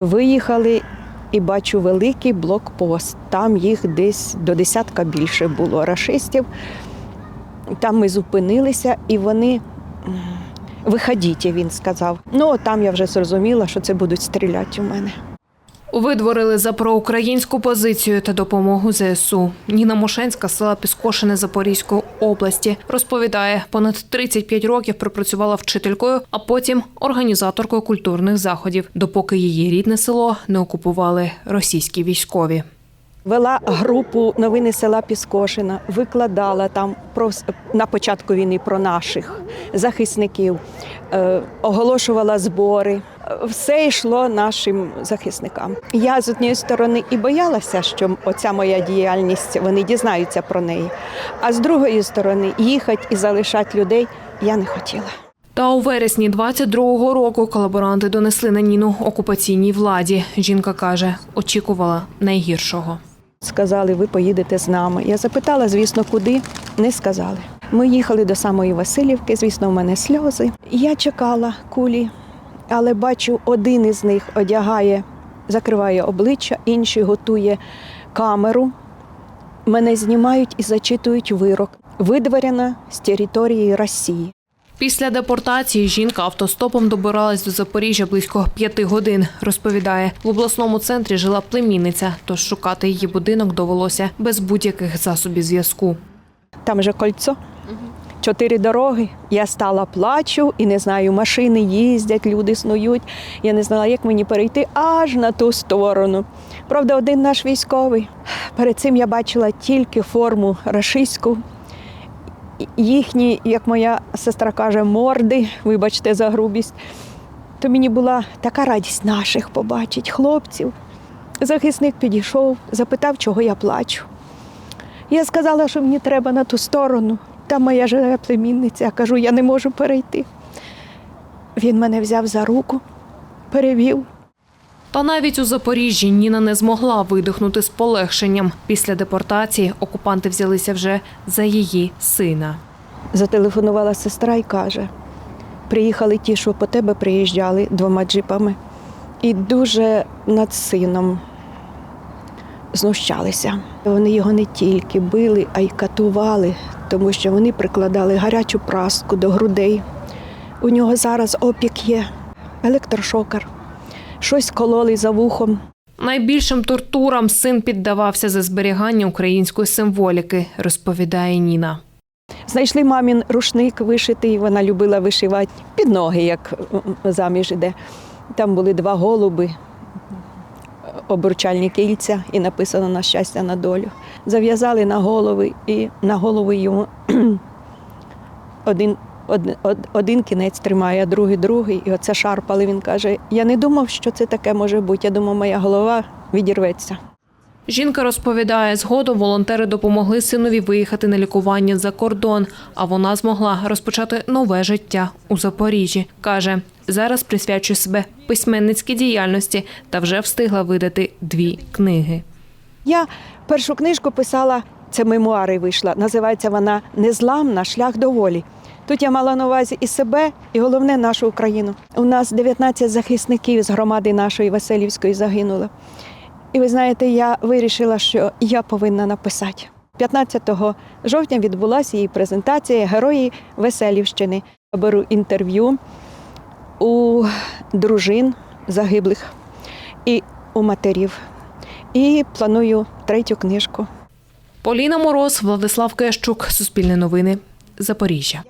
Виїхали і бачу великий блокпост. Там їх десь до десятка більше було рашистів. Там ми зупинилися, і вони виходіть, він сказав. Ну, там я вже зрозуміла, що це будуть стріляти у мене. Видворили за проукраїнську позицію та допомогу ЗСУ. Ніна Мошенська з села Піскошине Запорізької області розповідає, понад 35 років пропрацювала вчителькою, а потім організаторкою культурних заходів, допоки її рідне село не окупували російські військові. Вела групу новини села Піскошина, викладала там про на початку війни про наших захисників, е, оголошувала збори. Все йшло нашим захисникам. Я з однієї сторони і боялася, що оця моя діяльність вони дізнаються про неї. А з другої сторони, їхати і залишати людей я не хотіла. Та у вересні 22-го року колаборанти донесли на Ніну окупаційній владі. Жінка каже, очікувала найгіршого. Сказали, ви поїдете з нами. Я запитала, звісно, куди, не сказали. Ми їхали до самої Васильівки, звісно, в мене сльози. Я чекала кулі, але бачу, один із них одягає, закриває обличчя, інший готує камеру. Мене знімають і зачитують вирок. Видворена з території Росії. Після депортації жінка автостопом добиралась до Запоріжжя близько п'яти годин. Розповідає, в обласному центрі жила племінниця, тож шукати її будинок довелося без будь-яких засобів зв'язку. Там же кольцо. Чотири дороги. Я стала плачу і не знаю, машини їздять, люди снують. Я не знала, як мені перейти аж на ту сторону. Правда, один наш військовий. Перед цим я бачила тільки форму рашистську. Їхні, як моя сестра каже, морди, вибачте за грубість. То мені була така радість наших побачити, хлопців. Захисник підійшов, запитав, чого я плачу. Я сказала, що мені треба на ту сторону. Там моя живе племінниця. Я кажу, я не можу перейти. Він мене взяв за руку, перевів. Та навіть у Запоріжжі Ніна не змогла видихнути з полегшенням. Після депортації окупанти взялися вже за її сина. Зателефонувала сестра і каже: приїхали ті, що по тебе приїжджали двома джипами, і дуже над сином знущалися. Вони його не тільки били, а й катували, тому що вони прикладали гарячу праску до грудей. У нього зараз опік є, електрошокер, щось кололи за вухом. Найбільшим тортурам син піддавався за зберігання української символіки, розповідає Ніна. Знайшли мамін рушник вишитий, вона любила вишивати під ноги, як заміж іде. Там були два голуби, обручальні кільця, і написано на щастя на долю. Зав'язали на голови і на голову йому один, од- од- один кінець тримає, а другий другий. І оце шарпали. Він каже: Я не думав, що це таке може бути. Я думав, моя голова відірветься. Жінка розповідає, згодом волонтери допомогли синові виїхати на лікування за кордон, а вона змогла розпочати нове життя у Запоріжжі. Каже, зараз присвячує себе письменницькій діяльності та вже встигла видати дві книги. Я першу книжку писала, це мемуари вийшла. Називається вона Незламна шлях до волі. Тут я мала на увазі і себе, і головне нашу Україну. У нас 19 захисників з громади нашої Васильівської загинуло. І ви знаєте, я вирішила, що я повинна написати. 15 жовтня відбулася її презентація Герої Веселівщини. Беру інтерв'ю у дружин загиблих і у матерів. І планую третю книжку. Поліна Мороз, Владислав Кещук, Суспільне новини, Запоріжжя.